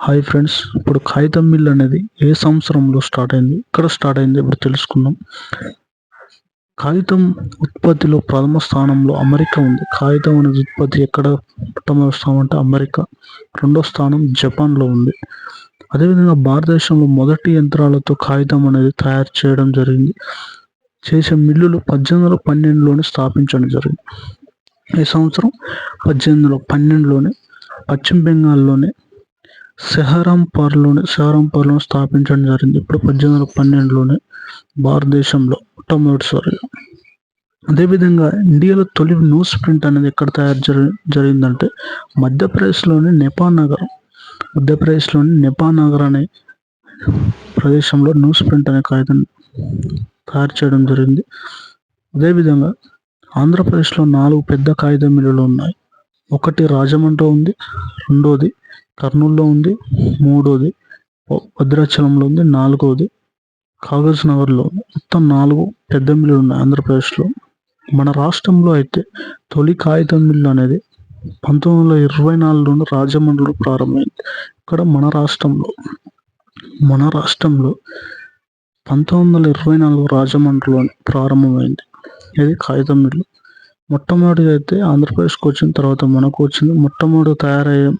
Hi friends ఇప్పుడు కాగితం mill అనేది ఏ సంవత్సరంలో స్టార్ట్ అయింది? ఇక్కడ స్టార్ట్ అయింది ఇప్పుడు తెలుసుకుందాం. కాగితం ఉత్పత్తిలో ప్రథమ స్థానంలో అమెరికా ఉంది. కాగితం అనేది ఉత్పత్తి ఎక్కడ మొట్టమొదటి స్థానం అంటే అమెరికా. రెండో స్థానం జపాన్లో ఉంది. అదేవిధంగా భారతదేశంలో మొదటి యంత్రాలతో కాగితం అనేది తయారు చేయడం జరిగింది. చేసే మిల్లులు పద్దెనిమిది వందల పన్నెండులోనే స్థాపించడం జరిగింది. ఈ సంవత్సరం పద్దెనిమిది వందల పన్నెండులోనే పశ్చిమ బెంగాల్లోనే సెహరంపర్లోని సెహరంపర్లో స్థాపించడం జరిగింది. ఇప్పుడు పద్దెనిమిది వందల పన్నెండులోనే భారతదేశంలో మొట్టమొదటిసారిగా. అదేవిధంగా ఇండియాలో తొలి న్యూస్ ప్రింట్ అనేది ఎక్కడ తయారు జరి జరిగిందంటే మధ్యప్రదేశ్లోని నెపా నగరం. మధ్యప్రదేశ్లోని నెపా నగర్ అనే ప్రదేశంలో న్యూస్ ప్రింట్ అనే కాగితం తయారు చేయడం జరిగింది. అదేవిధంగా ఆంధ్రప్రదేశ్లో నాలుగు పెద్ద కాగితం మిల్లులు ఉన్నాయి. ఒకటి రాజమండ్రి ఉంది రెండోది కర్నూలులో ఉంది మూడోది భద్రాచలంలో ఉంది నాలుగోది కాగజ్ నగర్లో మొత్తం నాలుగు పెద్ద మిల్లులు ఉన్నాయి ఆంధ్రప్రదేశ్లో. మన రాష్ట్రంలో అయితే తొలి కాగితం మిల్లు అనేది పంతొమ్మిది వందల ఇరవై నాలుగులో రాజమండ్రిలో ప్రారంభమైంది. ఇక్కడ మన రాష్ట్రంలో మన రాష్ట్రంలో పంతొమ్మిది వందల ఇరవై నాలుగు రాజమండ్రిలో ప్రారంభమైంది. ఇది కాగితం మిల్లు. మొట్టమొదటి అయితే ఆంధ్రప్రదేశ్కి వచ్చిన తర్వాత మనకు వచ్చింది మొట్టమొదటి తయారయ్యే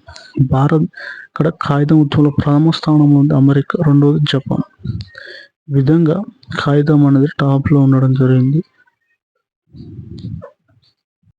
భారత్ ఇక్కడ కాగితం ఉత్పత్తిలో ప్రథమ స్థానంలో ఉంది అమెరికా రెండవది జపాన్. విధంగా కాగితం అనేది టాప్లో ఉండడం జరిగింది.